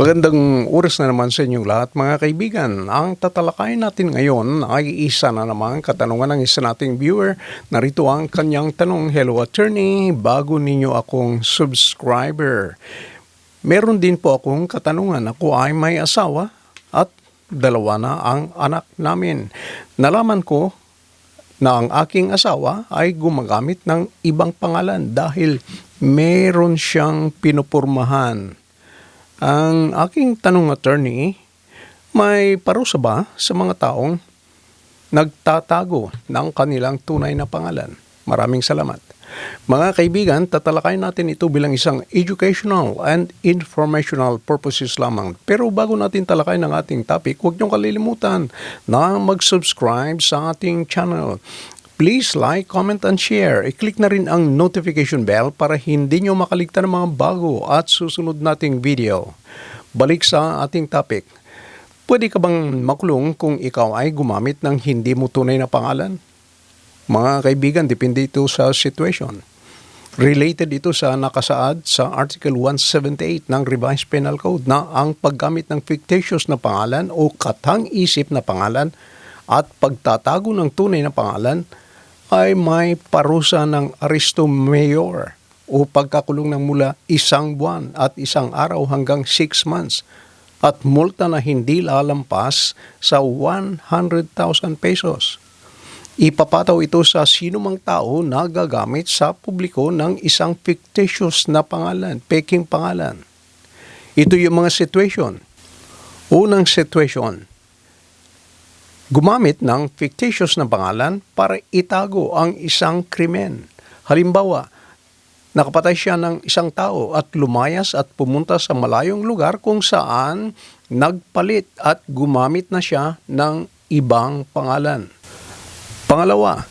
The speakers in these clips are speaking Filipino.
Magandang oras na naman sa inyong lahat mga kaibigan. Ang tatalakayin natin ngayon ay isa na naman katanungan ng isa nating viewer. Narito ang kanyang tanong, Hello attorney, bago ninyo akong subscriber. Meron din po akong katanungan. Ako ay may asawa at dalawa na ang anak namin. Nalaman ko na ang aking asawa ay gumagamit ng ibang pangalan dahil meron siyang pinupurmahan. Ang aking tanong attorney, may parusa ba sa mga taong nagtatago ng kanilang tunay na pangalan? Maraming salamat. Mga kaibigan, tatalakayin natin ito bilang isang educational and informational purposes lamang. Pero bago natin talakayin ang ating topic, huwag niyong kalilimutan na mag-subscribe sa ating channel. Please like, comment, and share. I-click na rin ang notification bell para hindi nyo makaligtan ng mga bago at susunod nating video. Balik sa ating topic. Pwede ka bang makulong kung ikaw ay gumamit ng hindi mo tunay na pangalan? Mga kaibigan, depende ito sa situation. Related ito sa nakasaad sa Article 178 ng Revised Penal Code na ang paggamit ng fictitious na pangalan o katang-isip na pangalan at pagtatago ng tunay na pangalan ay may parusa ng aresto mayor o pagkakulong ng mula isang buwan at isang araw hanggang six months at multa na hindi lalampas sa 100,000 pesos. Ipapataw ito sa sinumang tao na gagamit sa publiko ng isang fictitious na pangalan, peking pangalan. Ito yung mga situation. Unang situation, gumamit ng fictitious na pangalan para itago ang isang krimen. Halimbawa, nakapatay siya ng isang tao at lumayas at pumunta sa malayong lugar kung saan nagpalit at gumamit na siya ng ibang pangalan. Pangalawa,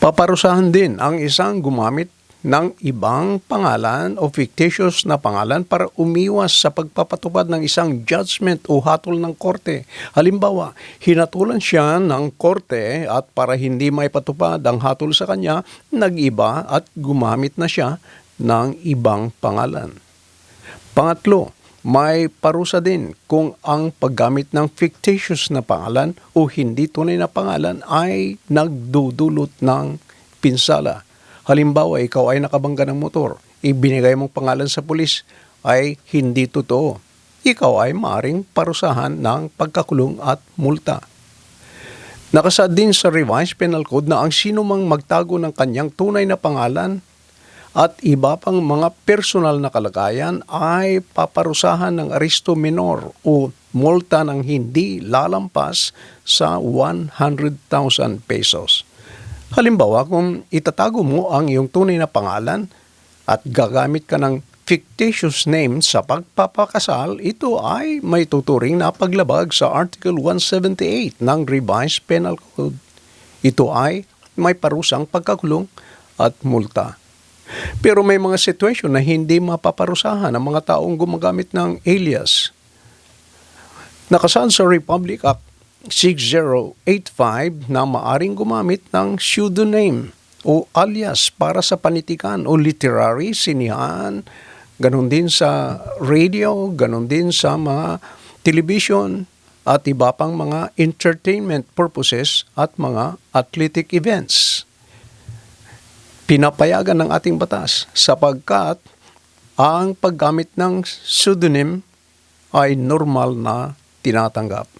paparusahan din ang isang gumamit ng ibang pangalan o fictitious na pangalan para umiwas sa pagpapatupad ng isang judgment o hatol ng korte. Halimbawa, hinatulan siya ng korte at para hindi maipatupad ang hatol sa kanya, nag-iba at gumamit na siya ng ibang pangalan. Pangatlo, may parusa din kung ang paggamit ng fictitious na pangalan o hindi tunay na pangalan ay nagdudulot ng pinsala Halimbawa, ikaw ay nakabangga ng motor, ibinigay mong pangalan sa pulis ay hindi totoo. Ikaw ay maaring parusahan ng pagkakulong at multa. Nakasad din sa Revised Penal Code na ang sino mang magtago ng kanyang tunay na pangalan at iba pang mga personal na kalagayan ay paparusahan ng aresto minor o multa ng hindi lalampas sa 100,000 pesos. Halimbawa, kung itatago mo ang iyong tunay na pangalan at gagamit ka ng fictitious name sa pagpapakasal, ito ay may tuturing na paglabag sa Article 178 ng Revised Penal Code. Ito ay may parusang pagkakulong at multa. Pero may mga sitwasyon na hindi mapaparusahan ang mga taong gumagamit ng alias. Nakasaad sa Republic Act 6085 na maaring gumamit ng pseudonym o alias para sa panitikan o literary, sinihan, ganun din sa radio, ganun din sa mga television at iba pang mga entertainment purposes at mga athletic events. Pinapayagan ng ating batas sapagkat ang paggamit ng pseudonym ay normal na tinatanggap.